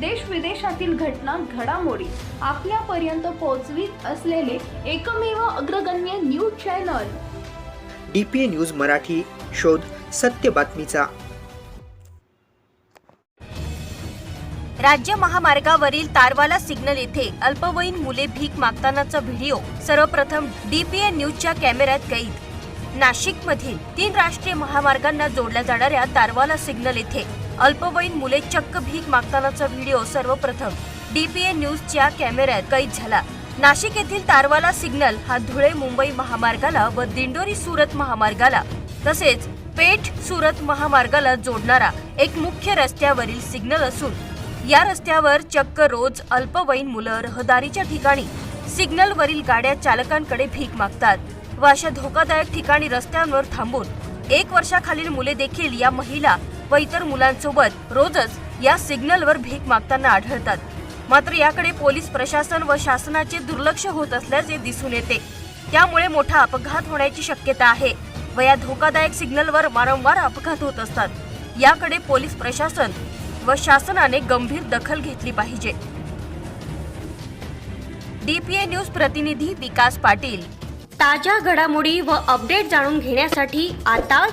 देश विदेशातील घटना घडामोडी आपल्यापर्यंत पोहोचवीत असलेले एकमेव अग्रगण्य news channel. D P A news Marathi शोध सत्य बातमीचा. राज्य महामार्गावरील तारवाला सिग्नल येथे अल्पवयीन मुले भीक मागतानाचा व्हिडिओ सर्वप्रथम डीपीए न्यूजच्या कॅमेऱ्यात कैद. नाशिक मधील तीन राष्ट्रीय महामार्गांना जोडल्या जाणाऱ्या तारवाला सिग्नल येथे अल्पवयीन मुले चक्क भीक मागतानाचा व्हिडिओ सर्वप्रथम डीपीए न्यूजच्या कॅमेऱ्यात कैद झाला. नाशिक येथील तारवाला सिग्नल हा धुळे मुंबई महामार्गाला व दिंडोरी सुरत महामार्गाला तसेच पेठ सुरत महामार्गाला जोडणारा एक मुख्य रस्त्यावरील सिग्नल असून या रस्त्यावर चक्क रोज अल्पवयीन मुलं रहदारीच्या ठिकाणी सिग्नलवरील गाड्या चालकांकडे भीक मागतात व अशा धोकादायक ठिकाणी रस्त्यांवर थांबून एक वर्षाखालील मुले देखील या महिला व इतर मुलांसोबत रोजच या सिग्नलवर भीक मागताना आढळतात. मात्र याकडे पोलीस प्रशासन व शासनाचे दुर्लक्ष होत असल्याचे दिसून येते. त्यामुळे मोठा अपघात होण्याची शक्यता आहे व या धोकादायक सिग्नलवर वारंवार अपघात होत असतात. याकडे पोलीस प्रशासन व शासनाने गंभीर दखल घेतली पाहिजे. डीपीए न्यूज प्रतिनिधी विकास पाटील. ताज्या घडामोडी व अपडेट जाणून घेण्यासाठी आताच